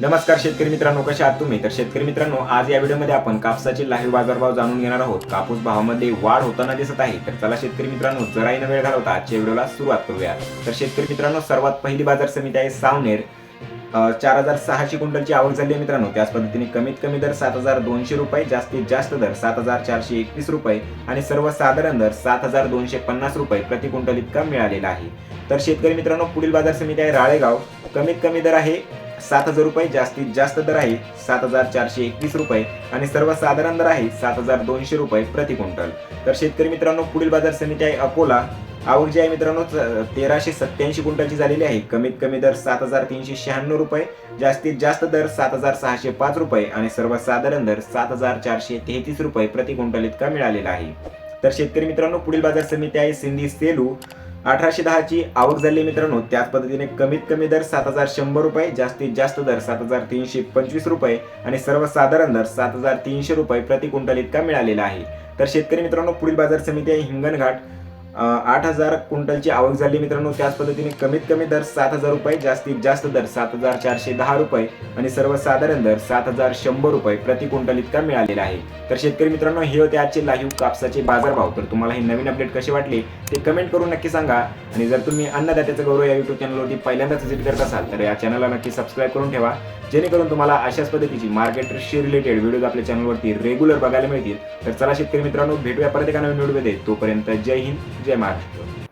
नमस्कार शेतकरी मित्रांनो कशा आहात तुम्ही? तर शेतकरी मित्रांनो आज या व्हिडिओमध्ये आपण कापसाचे लाईव्ह बाजारभाव जाणून घेणार आहोत. कापूस भावामध्ये वाढ होताना दिसत आहे. तर चला शेतकरी मित्रांनो जराही न वेळ घालवता आजच्या व्हिडिओला सुरुवात करूया तर शेतकरी मित्रांनो सर्वात पहिली बाजार समिती आहे सावनेर. चार हजार सहाशे क्विंटलची आवक झाली आहे मित्रांनो. त्याच पद्धतीने कमीत कमी दर सात हजार दोनशे रुपये जास्तीत जास्त दर सात हजार चारशे एकवीस रुपये आणि सर्वसाधारण दर सात हजार दोनशे पन्नास रुपये प्रति क्विंटल इतका मिळालेला आहे. तर शेतकरी मित्रांनो पुढील बाजार समिती आहे राळेगाव. कमीत कमी दर आहे सात हजार रुपये जास्तीत जास्त दर आहे सात हजार चारशे एकवीस रुपये आणि सर्वसाधारण दर आहे सात हजार दोनशे रुपये प्रति क्विंटल. तर शेतकरी मित्रांनो पुढील बाजार समिती आहे अकोला. आवक जी आहे मित्रांनो तेराशे सत्याऐंशी क्विंटलची झालेली आहे. कमीत कमी दर सात हजार तीनशे शहाण्णव रुपये जास्तीत जास्त दर सात हजार सहाशे पाच रुपये आणि सर्वसाधारण दर सात हजार चारशे तेहतीस रुपये प्रति क्विंटल इतका मिळालेला आहे. तर शेतकरी मित्रांनो पुढील बाजार समिती आहे सिंधी सेलू. अठराशे दहाची आवक झाली मित्रांनो. त्याच पद्धतीने कमीत कमी दर सात हजार शंभर रुपये जास्तीत जास्त दर सात हजार तीनशे पंचवीस रुपये आणि सर्वसाधारण दर सात हजार तीनशे रुपये प्रति क्विंटल इतका मिळालेला आहे. तर शेतकरी मित्रांनो पुढील बाजार समिती आहे हिंगणघाट. आठ हजार क्विंटलची आवक झाली मित्रांनो. त्याच पद्धतीने कमीत कमी दर सात हजार रुपये जास्तीत जास्त दर सात हजार चारशे दहा रुपये आणि सर्वसाधारण दर सात हजार शंभर रुपये प्रति क्विंटल इतका मिळालेला आहे. तर शेतकरी मित्रांनो हे होते आजचे लाईव्ह कापसाचे बाजारभाव. तर तुम्हाला हे नवीन अपडेट कसे वाटले ते कमेंट करून नक्की सांगा. आणि जर तुम्ही अन्नदात्याचं गौरव या युट्यूब चॅनलवरती पहिल्यांदाच व्हिजिट करत असाल तर या चॅनलला नक्की सबस्क्राईब करून ठेवा. जेणेकरून तुम्हाला अशाच पद्धतीची मार्केटशी रिलेटेड व्हिडिओज आपल्या चॅनलवरती रेग्युलर बघायला मिळतील. तर चला शेतकरी मित्रांनो भेटूया परत एका नवीन व्हिडिओमध्ये तोपर्यंत जय हिंद. जय महाराष्ट्र